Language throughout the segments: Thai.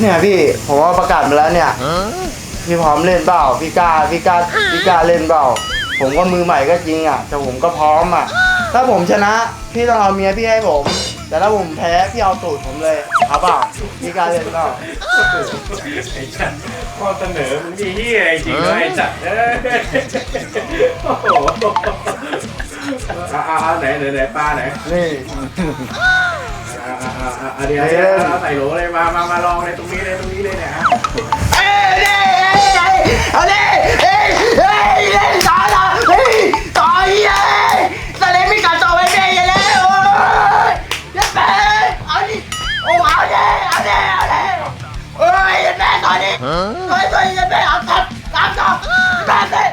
เนี่ยพี่ผมว่าประกาศมาแล้วเนี่ย พี่พร้อมเล่นเปล่าพี่กล้าพี่กล้าพี่กล้าเล่นเปล่า ผมก็มือใหม่ก็จริงอะ แต่ผมก็พร้อมอะ ถ้าผมชนะ พี่ต้องเอาเมียพี่ให้ผม แต่ถ้าผมแพ้พี่เอาตูดผมเลยเอาเปล่าพี่กล้าเล่นเปล่าไอ้จัดข้อเสนอมึงมีเฮียอะไรจริงเลยไอ้จัดเอ้ยโอ้โหเอาเอาเอาไหนไหนไหนปลาไหนนี่ อ่าอ่าอ่าอ่าอ่าเดี๋ยวเดี๋ยวเอาใส่โหลเลยมามามาลองเลยตรงนี้เลยตรงนี้เลยเนี่ยฮะเอ้ยเอ้ยเอ้ยเอาดิเอ้ยเอ้ยเล่นต่อต่อเฮ้ยต่อเฮ้ยตอนนี้มีการต่อไปเรื่อยๆเลยโอ้ยยัดแม่เอาดิโอ้เอาดิเอาดิเอาดิโอ้ยยัดแม่ต่อดิโอ้ยต่อยัดแม่เอาตัดตามต่อตามดิเอ้ย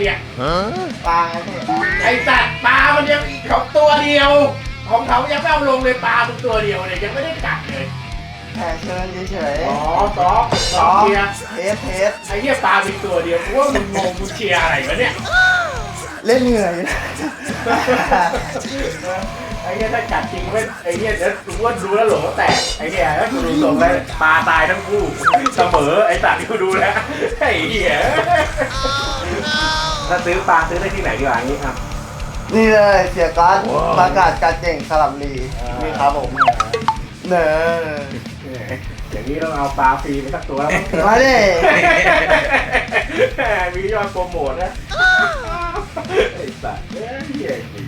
เฮียอะไรเนี่ยปาเนี่ยไอ้สัตว์ปลามันยังเขาตัวเดียว ของเขายังไม่เอาลงเลยปลามึงตัวเดียวเนี่ยยังไม่ได้กัดเลยแค่เชิญเฉยอ๋อซ้อมซ้อมเชียร์เทสเทสไอ้เหี้ยปลามีตัวเดียวกูว่ามึงงงมึงเชียร์อะไรวะเนี่ย เล่นเหนื่อยนะไอ้เหี้ยถ้ากัดจริงเว้ยไอ้เหี้ยเดี๋ยวกูว่าดูแล้วหลงแตกไอ้เหี้ยถ้ากูดูส่งไปปลาตายทั้งคู่เสมอไอ้สัตว์ที่กูดูแล้วไอ้เหี้ย ถ้าซื้อปลาซื้อได้ที่ไหนดีกว่าอย่างนี้ครับ นี่เลยเสียการ์ดว้าว ประกาศการเจ่งสลับลีนี่ครับผมเนออย่างนี้ต้องเอาปลาฟรีไปสักตัวแล้วมั้ง มาดิ มียอดโปรโมทนะไอ้สัตว์เอ้ยเหี้ยจริง